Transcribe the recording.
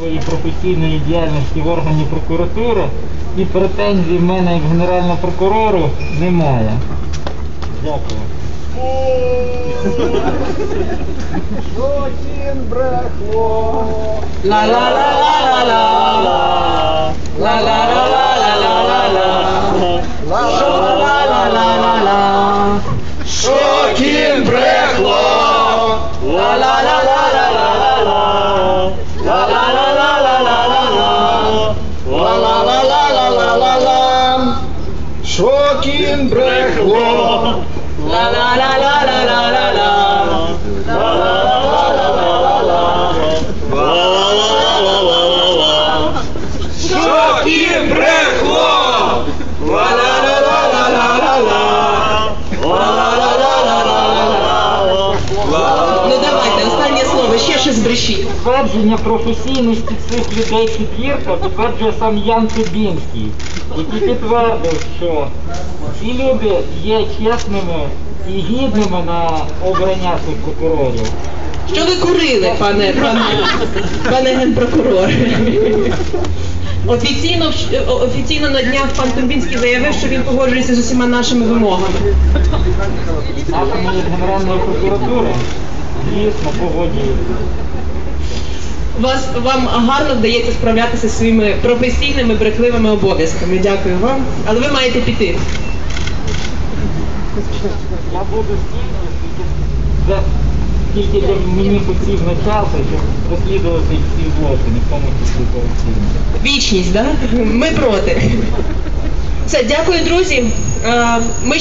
своєї професійної діяльності в органі прокуратури і претензій в мене як генерального прокурору немає. Дякую. Шокін брехло. ла ла ла ла кін брехло. Що кін брехло? Не давайте, ще щось брешіть. Підтвердження професійності цих людей підвірка підтверджує сам Ян Цибінський, який підтвердив, що ці люди є чесними і гідними на обрання цих прокурорів. Що ви курили, пане, пане, пане генпрокурор? Офіційно, офіційно на днях пан Тумбінський заявив, що він погоджується з усіма нашими вимогами. Нашими Генеральної прокуратури, звісно, погоджуються. Вас вам гарно вдається справлятися зі своїми професійними брехливими обов'язками. Дякую вам. Але ви маєте піти. Я буду стільки, скільки мені потрібно часу, щоб розслідувати ці злочини, в тому числі корупційні. Вічність, да? Ми проти. Все, дякую, друзі. Е, Ми